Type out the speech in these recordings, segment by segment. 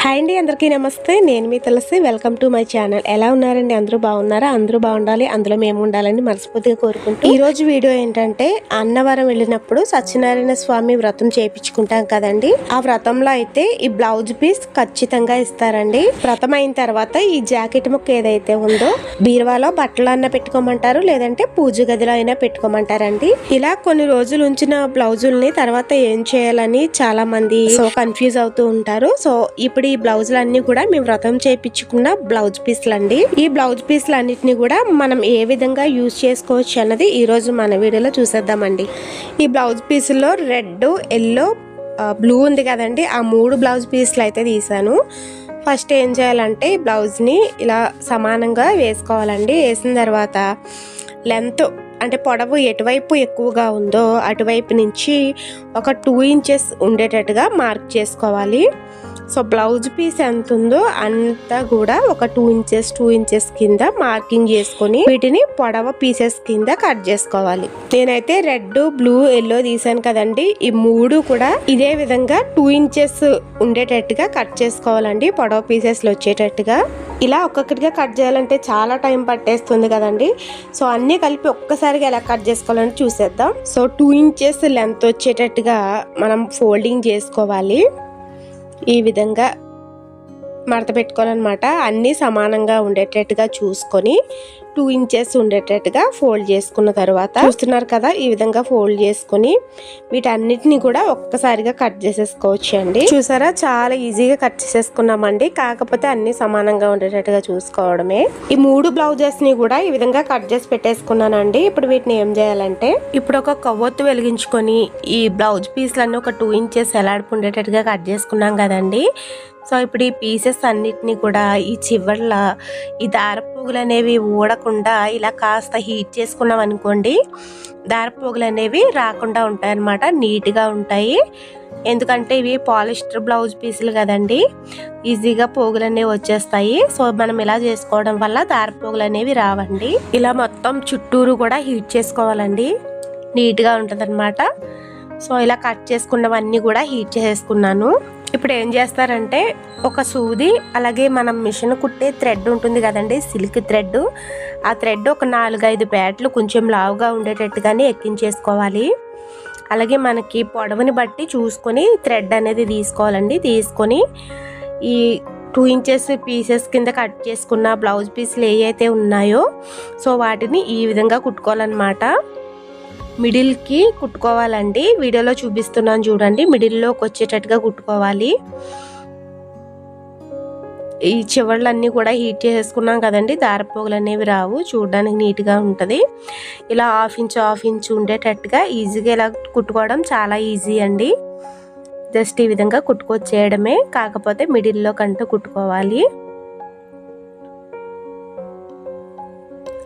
Hi అండి అందరికీ నమస్తే. నేను మీ Tulasi. Welcome to my channel ఎలా ఉన్నారండి? అందరూ బాగున్నారా? అందరూ బాగుండాలి. అందులో మేము ఉండాలని మనస్ఫూర్తిగా కోరుకుంటూ. ఈ రోజు వీడియో ఏంటంటే అన్నవరం వెళ్ళినప్పుడు సత్యనారాయణ స్వామి వ్రతం చేయించుకుంటాం కదండి. ఆ వ్రతంలో అయితే ఈ బ్లౌజ్ పీస్ ఖచ్చితంగా ఇస్తారండి. వ్రతం అయిన తర్వాత ఈ జాకెట్ ముక్క ఏదైతే ఉందో బీరువాలో బట్టలు అన్న పెట్టుకోమంటారు లేదంటే పూజ గదిలో అయినా పెట్టుకోమంటారండి. ఇలా కొన్ని రోజులు ఉంచిన బ్లౌజుల్ని తర్వాత ఏం చేయాలని చాలా మంది సో కన్ఫ్యూజ్ అవుతూ ఉంటారు. సో ఇప్పుడు ఈ బ్లౌజులు అన్ని కూడా మేము వ్రతం చేయించుకున్న బ్లౌజ్ పీస్లు అండి ఈ బ్లౌజ్ పీస్లు అన్నిటిని కూడా మనం ఏ విధంగా యూజ్ చేసుకోవచ్చు అన్నది ఈ రోజు మన వీడియోలో చూసేద్దామండి. ఈ బ్లౌజ్ పీసుల్లో రెడ్ ఎల్లో బ్లూ ఉంది కదండి. ఆ మూడు బ్లౌజ్ పీస్లు అయితే తీసాను. ఫస్ట్ ఏం చేయాలంటే ఈ బ్లౌజ్ని ఇలా సమానంగా వేసుకోవాలండి. వేసిన తర్వాత లెంత్ అంటే పొడవు ఎటువైపు ఎక్కువగా ఉందో అటువైపు నుంచి ఒక టూ ఇంచెస్ ఉండేటట్టుగా మార్క్ చేసుకోవాలి. సో బ్లౌజ్ పీస్ ఎంత ఉందో అంతా కూడా ఒక టూ ఇంచెస్ టూ ఇంచెస్ కింద మార్కింగ్ చేసుకొని వీటిని పొడవ పీసెస్ కింద కట్ చేసుకోవాలి. నేనైతే రెడ్ బ్లూ ఎల్లో తీసాను కదండి. ఈ మూడు కూడా ఇదే విధంగా టూ ఇంచెస్ ఉండేటట్టుగా కట్ చేసుకోవాలండి. పొడవ పీసెస్లో వచ్చేటట్టుగా. ఇలా ఒక్కొక్కటిగా కట్ చేయాలంటే చాలా టైం పట్టేస్తుంది కదండి. సో అన్నీ కలిపి ఒక్కసారిగా ఎలా కట్ చేసుకోవాలని చూసేద్దాం. సో టూ ఇంచెస్ లెంత్ వచ్చేటట్టుగా మనం ఫోల్డింగ్ చేసుకోవాలి. ఈ విధంగా మడత పెట్టుకోవాలన్నమాట. అన్నీ సమానంగా ఉండేటట్టుగా చూసుకొని టూ ఇంచెస్ ఉండేటట్టుగా ఫోల్డ్ చేసుకున్న తర్వాత చూస్తున్నారు కదా ఈ విధంగా ఫోల్డ్ చేసుకుని వీటన్నిటిని కూడా ఒక్కసారిగా కట్ చేసేసుకోవచ్చు అండి. చూసారా? చాలా ఈజీగా కట్ చేసేసుకున్నామండి. కాకపోతే అన్ని సమానంగా ఉండేటట్టుగా చూసుకోవడమే. ఈ మూడు బ్లౌజెస్ని కూడా ఈ విధంగా కట్ చేసి పెట్టేసుకున్నానండి. ఇప్పుడు వీటిని ఏం చేయాలంటే ఇప్పుడు ఒక కొవ్వొత్తు వెలిగించుకొని ఈ బ్లౌజ్ పీస్లన్నీ ఒక టూ ఇంచెస్ ఎలాడుపు ఉండేటట్టుగా కట్ చేసుకున్నాం కదండి. సో ఇప్పుడు ఈ పీసెస్ అన్నిటినీ కూడా ఈ చివర్ల ఈ దారపోగులు అనేవి ఊడకుండా ఇలా కాస్త హీట్ చేసుకున్నాం అనుకోండి దారపోగులు అనేవి రాకుండా ఉంటాయి అన్నమాట నీట్గా ఉంటాయి. ఎందుకంటే ఇవి పాలిస్టర్ బ్లౌజ్ పీసులు కదండి ఈజీగా పోగులు అనేవి వచ్చేస్తాయి. సో మనం ఇలా చేసుకోవడం వల్ల దారపోగులు అనేవి రావండి. ఇలా మొత్తం చుట్టూరు కూడా హీట్ చేసుకోవాలండి నీట్గా ఉంటుంది సో ఇలా కట్ చేసుకున్నవన్నీ కూడా హీట్ చేసుకున్నాను ఇప్పుడు ఏం చేస్తారంటే ఒక సూది అలాగే మనం మిషన్ కుట్టే థ్రెడ్ ఉంటుంది కదండి సిల్క్ థ్రెడ్. ఆ థ్రెడ్ ఒక నాలుగైదు ప్యాట్లు కొంచెం లావుగా ఉండేటట్టుగానే ఎక్కించేసుకోవాలి. అలాగే మనకి పొడవుని బట్టి చూసుకొని థ్రెడ్ అనేది తీసుకోవాలండి. తీసుకొని ఈ టూ ఇంచెస్ పీసెస్ కింద కట్ చేసుకున్న బ్లౌజ్ పీస్లు ఏ ఉన్నాయో సో వాటిని ఈ విధంగా కుట్టుకోవాలన్నమాట. మిడిల్కి కుట్టుకోవాలండి. వీడియోలో చూపిస్తున్నాను చూడండి. మిడిల్లోకి వచ్చేటట్టుగా కుట్టుకోవాలి. ఈ చివర్లన్నీ కూడా హీట్ చేసుకున్నాం కదండి. దారపోగులు అనేవి రావు. చూడడానికి నీట్గా ఉంటుంది. ఇలా హాఫ్ ఇంచ్ హాఫ్ ఇంచ్ ఉండేటట్టుగా ఈజీగా ఇలా కుట్టుకోవడం చాలా ఈజీ అండి. జస్ట్ ఈ విధంగా కుట్టుకొచ్చేయడమే. కాకపోతే మిడిల్లో కంటూ కుట్టుకోవాలి.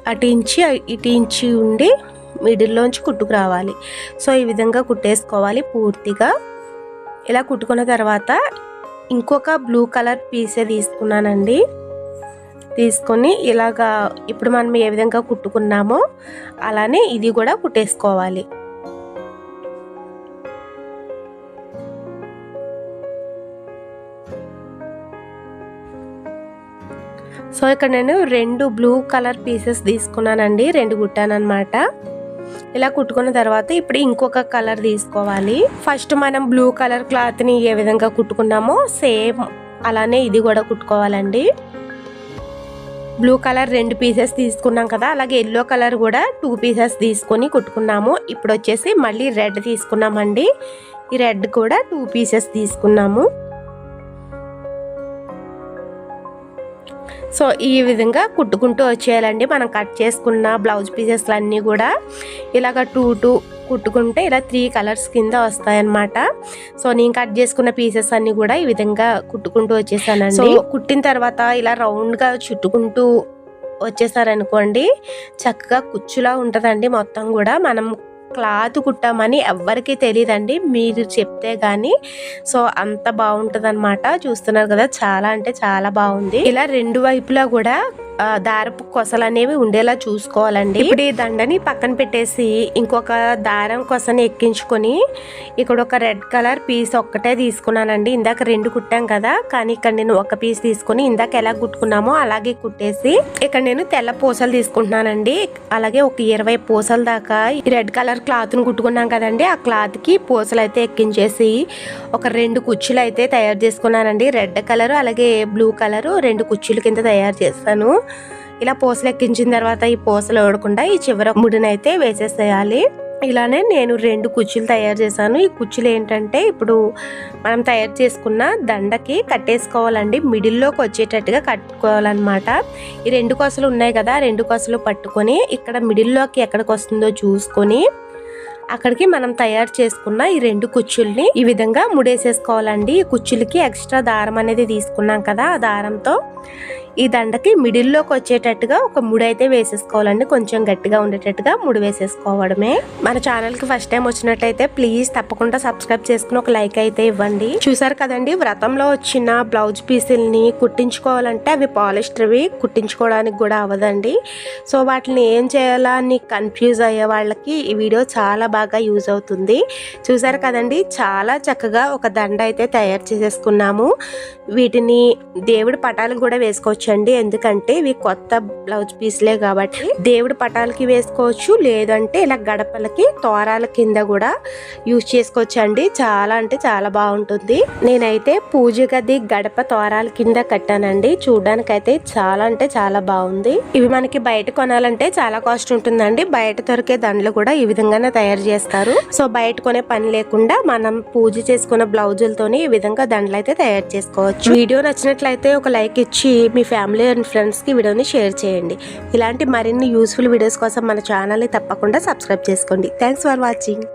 అటు ఇంచి ఇటు ఇంచి ఉండి మిడిల్లోంచి కుట్టుకు రావాలి. సో ఈ విధంగా కుట్టేసుకోవాలి పూర్తిగా. ఇలా కుట్టుకున్న తర్వాత ఇంకొక బ్లూ కలర్ పీసే తీసుకున్నానండి. తీసుకొని ఇలాగా ఇప్పుడు మనం ఏ విధంగా కుట్టుకున్నామో అలానే ఇది కూడా కుట్టేసుకోవాలి. సో ఇక్కడ నేను రెండు బ్లూ కలర్ పీసెస్ తీసుకున్నానండి. రెండు కుట్టానమాట ఇలా కుట్టుకున్న తర్వాత ఇప్పుడు ఇంకొక కలర్ తీసుకోవాలి. ఫస్ట్ మనం బ్లూ కలర్ క్లాత్ని ఏ విధంగా కుట్టుకున్నామో సేమ్ అలానే ఇది కూడా కుట్టుకోవాలండి. బ్లూ కలర్ రెండు పీసెస్ తీసుకున్నాం కదా అలాగే ఎల్లో కలర్ కూడా టూ పీసెస్ తీసుకొని కుట్టుకున్నాము. ఇప్పుడు వచ్చేసి మళ్ళీ రెడ్ తీసుకున్నామండి. ఈ రెడ్ కూడా టూ పీసెస్ తీసుకున్నాము. సో ఈ విధంగా కుట్టుకుంటూ వచ్చేయాలండి. మనం కట్ చేసుకున్న బ్లౌజ్ పీసెస్ అన్నీ కూడా ఇలాగ టూ టూ కుట్టుకుంటే ఇలా త్రీ కలర్స్ కింద వస్తాయన్నమాట. సో నేను కట్ చేసుకున్న పీసెస్ అన్ని కూడా ఈ విధంగా కుట్టుకుంటూ వచ్చేసానండి. సో కుట్టిన తర్వాత ఇలా రౌండ్గా చుట్టుకుంటూ వచ్చేసారనుకోండి చక్కగా కుచ్చులా ఉంటుందండి మొత్తం కూడా. మనం క్లాత్ కుట్టామని ఎవ్వరికీ తెలియదండి మీరు చెప్తే గానీ సో అంత బాగుంటుంది అనమాట చూస్తున్నారు కదా చాలా అంటే చాలా బాగుంది ఇలా రెండు వైపులా కూడా దారపు కొసలు అనేవి ఉండేలా చూసుకోవాలండి. ఇప్పుడు ఈ దండని పక్కన పెట్టేసి ఇంకొక దారం కొసని ఎక్కించుకొని ఇక్కడ ఒక రెడ్ కలర్ పీస్ ఒక్కటే తీసుకున్నానండి. ఇందాక రెండు కుట్టాం కదా కానీ ఇక్కడ నేను ఒక పీస్ తీసుకొని ఇందాక ఎలా కుట్టుకున్నామో అలాగే కుట్టేసి ఇక్కడ నేను తెల్ల పూసలు తీసుకుంటున్నానండి. అలాగే ఒక ఇరవై పూసల దాకా రెడ్ కలర్ క్లాత్ను కుట్టుకున్నాం కదండి. ఆ క్లాత్కి పూసలు అయితే ఎక్కించేసి ఒక రెండు కుర్చీలు అయితే తయారు చేసుకున్నానండి. రెడ్ కలర్ అలాగే బ్లూ కలర్ రెండు కుర్చీల కింద తయారు చేస్తాను. ఇలా పూసలు ఎక్కించిన తర్వాత ఈ పూసలు ఓడకుండా ఈ చివర ముడినైతే వేసేసేయాలి. ఇలానే నేను రెండు కుర్చీలు తయారు చేశాను. ఈ కుర్చీలు ఏంటంటే ఇప్పుడు మనం తయారు చేసుకున్న దండకి కట్టేసుకోవాలండి. మిడిల్లోకి వచ్చేటట్టుగా కట్టుకోవాలన్నమాట. ఈ రెండు కొసలు ఉన్నాయి కదా రెండు కొసలు పట్టుకొని ఇక్కడ మిడిల్లోకి ఎక్కడికి వస్తుందో చూసుకొని అక్కడికి మనం తయారు చేసుకున్న ఈ రెండు కుచ్చుల్ని ఈ విధంగా ముడేసేసుకోవాలండి. ఈ కుచ్చులకి ఎక్స్ట్రా దారం అనేది తీసుకున్నాం కదా ఆ దారంతో. ఈ దండకి మిడిల్లోకి వచ్చేటట్టుగా ఒక ముడి అయితే వేసేసుకోవాలండి. కొంచెం గట్టిగా ఉండేటట్టుగా ముడి వేసేసుకోవడమే. మన ఛానల్కి ఫస్ట్ టైం వచ్చినట్లయితే ప్లీజ్ తప్పకుండా సబ్స్క్రైబ్ చేసుకుని ఒక లైక్ అయితే ఇవ్వండి. చూసారు కదండి వ్రతంలో వచ్చిన బ్లౌజ్ పీసుల్ని కుట్టించుకోవాలంటే అవి పాలిస్టర్వి కుట్టించుకోవడానికి కూడా అవ్వదండి. సో వాటిని ఏం చేయాలా అని కన్ఫ్యూజ్ అయ్యే వాళ్ళకి ఈ వీడియో చాలా బాగా బాగా యూజ్ అవుతుంది. చూసారు కదండి? చాలా చక్కగా ఒక దండ అయితే తయారు చేసేసుకున్నాము. వీటిని దేవుడి పటాలకు కూడా వేసుకోవచ్చండి. ఎందుకంటే ఇవి కొత్త బ్లౌజ్ పీస్లే కాబట్టి దేవుడి పటాలకి వేసుకోవచ్చు. లేదంటే ఇలా గడపలకి తోరాల కింద కూడా యూజ్ చేసుకోవచ్చు అండి చాలా అంటే చాలా బాగుంటుంది. నేనైతే పూజ గది గడప తోరాల కింద కట్టానండి. చూడడానికి అయితే చాలా అంటే చాలా బాగుంది. ఇవి మనకి బయట కొనాలంటే చాలా కాస్ట్ ఉంటుందండి. బయట దొరికే దండలు కూడా ఈ విధంగానే తయారు చేస్తారు. సో బయట కొనే పని లేకుండా మనం పూజ చేసుకున్న బ్లౌజులతోని ఈ విధంగా దండలు అయితే తయారు చేసుకోవచ్చు. వీడియో నచ్చినట్లయితే ఒక లైక్ ఇచ్చి మీ ఫ్యామిలీ అండ్ ఫ్రెండ్స్కి వీడియోని షేర్ చేయండి. ఇలాంటి మరిన్ని యూస్ఫుల్ వీడియోస్ కోసం మన ఛానల్ని తప్పకుండా సబ్స్క్రైబ్ చేసుకోండి. Thanks for watching.